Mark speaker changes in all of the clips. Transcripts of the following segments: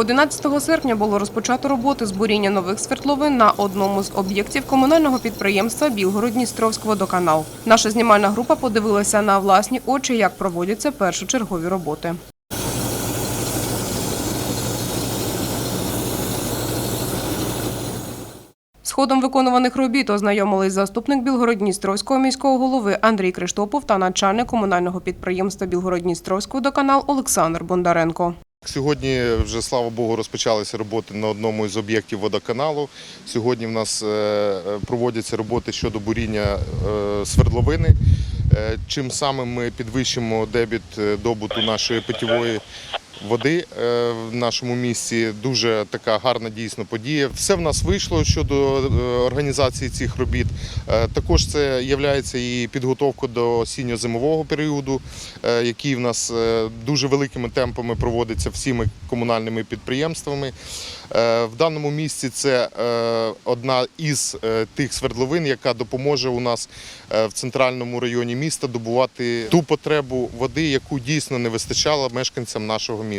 Speaker 1: 11 серпня було розпочато роботи з буріння нових свердловин на одному з об'єктів комунального підприємства Білгород-Дністровськ водоканал. Наша знімальна група подивилася на власні очі, як проводяться першочергові роботи. З ходом виконуваних робіт ознайомились заступник Білгород-Дністровського міського голови Андрій Криштопов та начальник комунального підприємства Білгород-Дністровський водоканал Олександр Бондаренко.
Speaker 2: Сьогодні вже слава Богу розпочалися роботи на одному із об'єктів водоканалу. Сьогодні в нас е, проводяться роботи щодо буріння е, свердловини. Е, Чим самим ми підвищимо дебіт е, добуту нашої питьової води е, в нашому місті. Дуже така гарна дійсно подія. Все в нас вийшло щодо е, організації цих робіт. Е, Також це є і підготовка до осінньо-зимового періоду, який в нас дуже великими темпами проводиться всіми комунальними підприємствами. В даному місці це одна із тих свердловин, яка допоможе у нас в центральному районі міста добувати ту потребу води, яку дійсно не вистачало мешканцям нашого міста.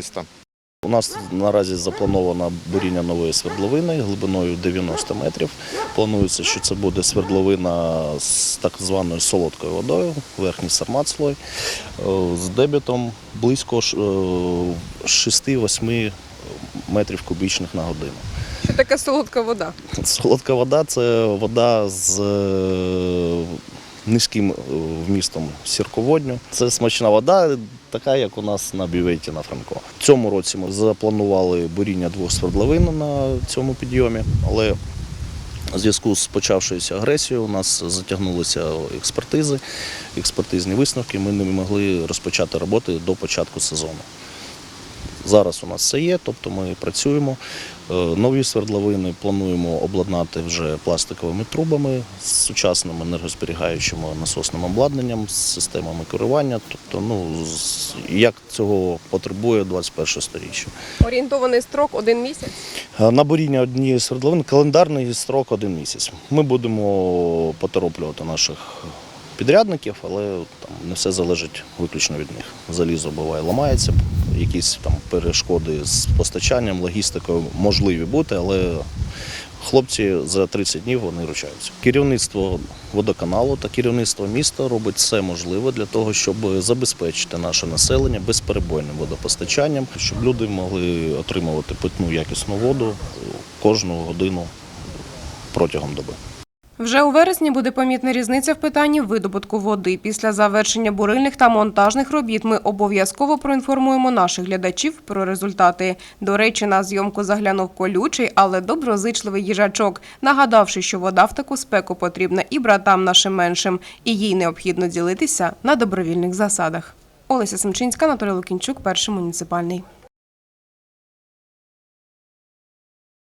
Speaker 3: У нас наразі заплановано буріння нової свердловини глибиною 90 метрів. Планується, що це буде свердловина з так званою солодкою водою, верхній сармат-слой, е, з дебітом близько е, 6-8 метрів кубічних на годину.
Speaker 1: Що таке солодка вода?
Speaker 3: Солодка вода це вода з е, низьким е, вмістом сірководню. Це смачна вода, така як у нас на бюветі на Франко. В цьому році ми запланували буріння двох свердловин на цьому підйомі, але у зв'язку з почавшоюся агресією у нас затягнулися експертизи, експертизні висновки. Ми не могли розпочати роботи до початку сезону. Зараз у нас все є, тобто ми працюємо. Е, Нові свердловини плануємо обладнати вже пластиковими трубами з сучасним енергозберігаючим насосним обладнанням, з системами керування. Тобто, ну як цього потребує 21 сторіччя.
Speaker 1: Орієнтований строк один місяць.
Speaker 3: Е, На буріння однієї свердловини календарний строк один місяць. Ми будемо потороплювати наших підрядників, але там не все залежить виключно від них. Залізо буває ламається, якісь там перешкоди з постачанням, логістикою можливі бути, але хлопці за 30 днів вони ручаються. Керівництво водоканалу та керівництво міста робить все можливе для того, щоб забезпечити наше населення безперебойним водопостачанням, щоб люди могли отримувати питну якісну воду кожну годину протягом доби.
Speaker 1: Вже у вересні буде помітна різниця в питанні видобутку води. Після завершення бурильних та монтажних робіт ми обов'язково проінформуємо наших глядачів про результати. До речі, на зйомку заглянув колючий, але доброзичливий їжачок, нагадавши, що вода в таку спеку потрібна і братам нашим меншим, і їй необхідно ділитися на добровільних засадах. Олеся Семчинська, Анатолій Лукінчук, перший муніципальний.